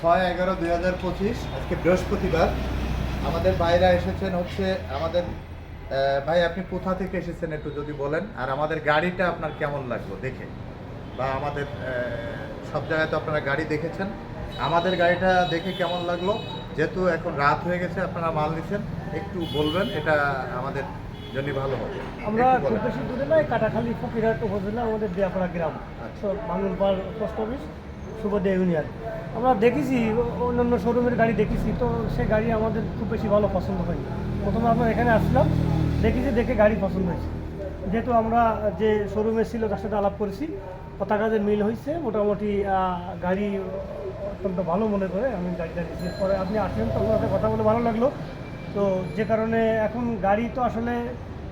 ছয় এগারো দুই হাজার পঁচিশ আজকে বৃহস্পতিবার। আমাদের বাইরা এসেছেন হচ্ছে আমাদের ভাই আপনি কোথা থেকে এসেছেন একটু যদি বলেন আর আমাদের গাড়িটা আপনার কেমন লাগল দেখে? বা আমাদের সব জায়গায় তো আপনারা গাড়ি দেখেছেন। আমাদের গাড়িটা দেখে কেমন লাগল? যেহেতু এখন রাত হয়ে গেছে আপনারা মাল নিচ্ছেন একটু বলবেন এটা আমাদের জন্য ভালো হবে। আমরা খুব। বেশি দূরে নয় কাটাখালী ফকিরহাট উপজেলা আমাদের দিয়াপাড়া গ্রাম। তো পোস্ট অফিস সুবদে ইউনিয়ন। আমরা দেখেছি অন্যান্য শোরুমের গাড়ি দেখেছি তো সে গাড়ি আমাদের খুব বেশি ভালো পছন্দ হয়নি। প্রথমে আমরা এখানে আসলাম দেখেছি দেখে গাড়ি পছন্দ হয়েছে। যেহেতু আমরা যে শোরুমে ছিল তার সাথে আলাপ করেছি কথা কাজে মিল হয়েছে মোটামুটি গাড়ি অত্যন্ত ভালো মনে করে আমি গাড়িটা রিসিভ করে আপনি আসলেন তো আপনার সাথে কথা বলে ভালো লাগল। তো যে কারণে এখন গাড়ি তো আসলে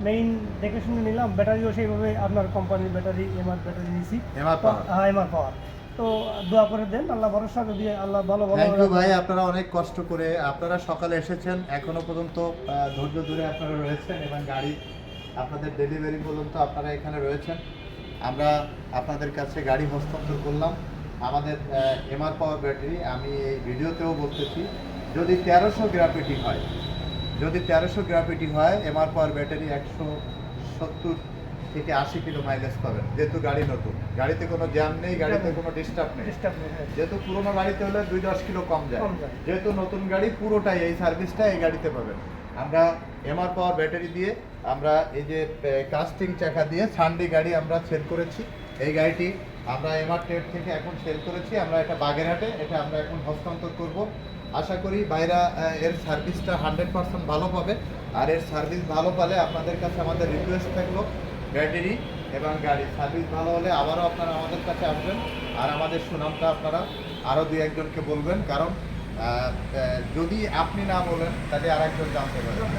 মেইন দেখে শুনে নিলাম ব্যাটারিও সেইভাবে আপনার কোম্পানির ব্যাটারি এমআর ব্যাটারি নিয়েছি power। হ্যাঁ এমআর পাওয়ার তো দোয়া করে দেন আল্লাহ ভরসা যদি আল্লাহ ভালো ভালো থ্যাংক ইউ ভাই আপনারা অনেক কষ্ট করে আপনারা সকালে এসেছেন এখনও পর্যন্ত ধৈর্য ধরে আপনারা রয়েছেন এবং গাড়ি আপনাদের ডেলিভারি পর্যন্ত আপনারা এখানে রয়েছেন। আমরা আপনাদের কাছে গাড়ি হস্তান্তর করলাম। আমাদের এমআর পাওয়ার ব্যাটারি আমি এই ভিডিওতেও বলতেছি যদি তেরোশো গ্রাফিটি হয় যদি তেরোশো গ্রাফিটি হয় এমআর পাওয়ার ব্যাটারি একশো সত্তর থেকে আশি কিলো মাইলেজ পাবেন। যেহেতু গাড়ি নতুন। গাড়িতে কোনো জ্যাম নেই গাড়িতে কোনো ডিস্টার্ব নেই। হ্যাঁ। যেহেতু পুরোনো গাড়িতে হলে দুই দশ কিলো কম যায়। যেহেতু নতুন গাড়ি পুরোটাই এই সার্ভিসটা এই গাড়িতে পাবেন। আমরা এমআর পাওয়ার ব্যাটারি দিয়ে আমরা এই যে কাস্টিং চাকা দিয়ে সানডে গাড়ি আমরা সেল করেছি। এই গাড়িটি আমরা এমআর ট্রেড থেকে এখন সেল করেছি। আমরা এটা বাগেরহাটে এটা আমরা এখন হস্তান্তর করব। আশা করি বাইরা এর সার্ভিসটা হান্ড্রেড পার্সেন্ট ভালো পাবে। আর এর সার্ভিস ভালো পালে আপনাদের কাছে আমাদের রিকোয়েস্ট থাকল ব্যাটারি এবং গাড়ি। সার্ভিস ভালো হলে আবারও আপনারা আমাদের কাছে আসবেন। আর আমাদের সুনামটা আপনারা আরও দুই একজনকে বলবেন। কারণ যদি আপনি না বলেন, তাহলে আর একজন জানতে পারবেন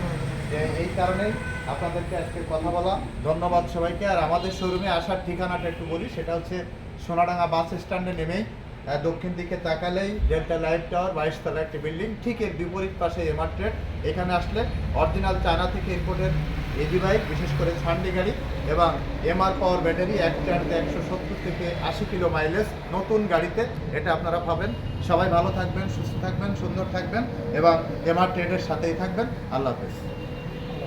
যে এই কারণেই আপনাদেরকে আজকে কথা বলা। ধন্যবাদ সবাইকে। আর আমাদের শোরুমে আসার ঠিকানাটা একটু বলি। সেটা হচ্ছে সোনাডাঙ্গা বাস স্ট্যান্ডে নেমেই দক্ষিণ দিকে তাকালেই ডেল্টা লাইফ টাওয়ার বাইশতলা একটি বিল্ডিং, ঠিক এর বিপরীত পাশে এমআর ট্রেড এখানে আসলে অরিজিনাল চায়না থেকে ইম্পোর্টেড এজি বাইক বিশেষ করে সানডে গাড়ি এবং এমআর পাওয়ার ব্যাটারি এক চার্জে একশো সত্তর থেকে আশি কিলো মাইলেজ নতুন গাড়িতে। এটা আপনারা পাবেন। সবাই ভালো থাকবেন, সুস্থ থাকবেন, সুন্দর থাকবেন এবং এমআর ট্রেডের সাথেই থাকবেন। আল্লাহ হাফেজ।